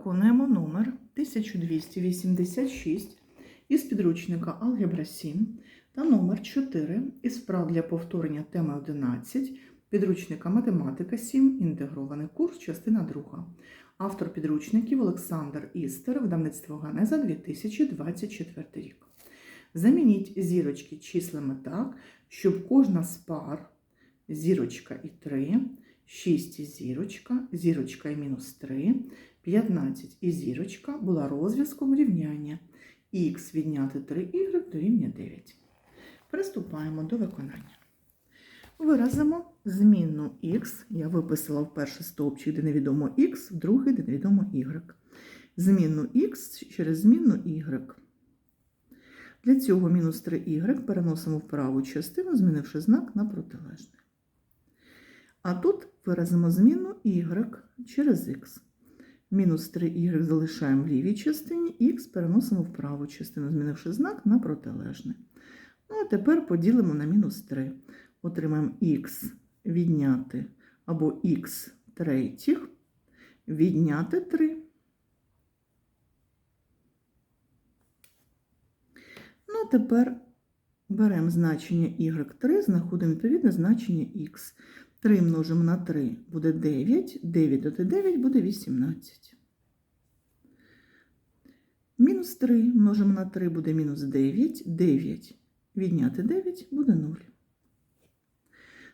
Виконуємо номер 1286 із підручника Алгебра 7 та номер 4 із вправ для повторення теми 11 підручника Математика 7, інтегрований курс, частина 2. Автор підручників Олександр Істер, видавництво Ганеза 2024 рік. Замініть зірочки числами так, щоб кожна з пар зірочка і 3, 6 і зірочка, зірочка і мінус 3, 15 і зірочка була розв'язком рівняння х відняти 3y дорівнює 9. Приступаємо до виконання. Виразимо змінну х, я виписала в перший стовпчик, де невідомо х, в другий, де невідомо y. Змінну х через змінну y. Для цього мінус 3y переносимо в праву частину, змінивши знак на протилежний. А тут виразимо зміну y через х. Мінус 3y залишаємо в лівій частині, х переносимо в праву частину, змінивши знак на протилежний. Ну, а тепер поділимо на мінус 3. Отримаємо х відняти або х третіх відняти 3. Ну, а тепер беремо значення y3, знаходимо відповідне значення х. 3 множимо на 3 буде 9, 9 додати 9 буде 18. Мінус 3 множимо на 3 буде мінус 9, 9 відняти 9 буде 0.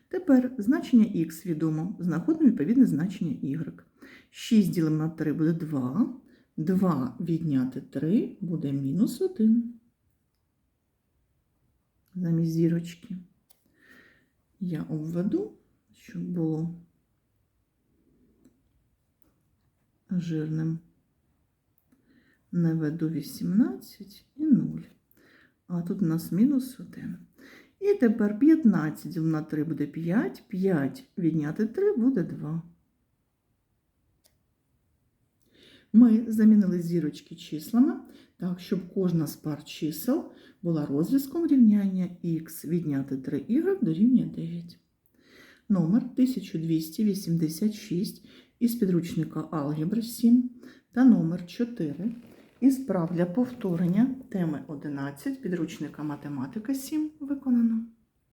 Тепер значення х відомо, знаходимо відповідне значення y. 6 ділимо на 3 буде 2, 2 відняти 3 буде мінус 1. Замість зірочки я обведу, щоб було жирним. Наведу 18 і 0. А тут у нас мінус 1. І тепер 15 ділимо на 3 буде 5, 5 відняти 3 буде 2. Ми замінили зірочки числами, так, щоб кожна з пар чисел була розв'язком рівняння х відняти 3y дорівнює 9. Номер 1286 із підручника Алгебра 7 та номер 4 із прав для повторення теми 11 підручника Математика 7 виконано.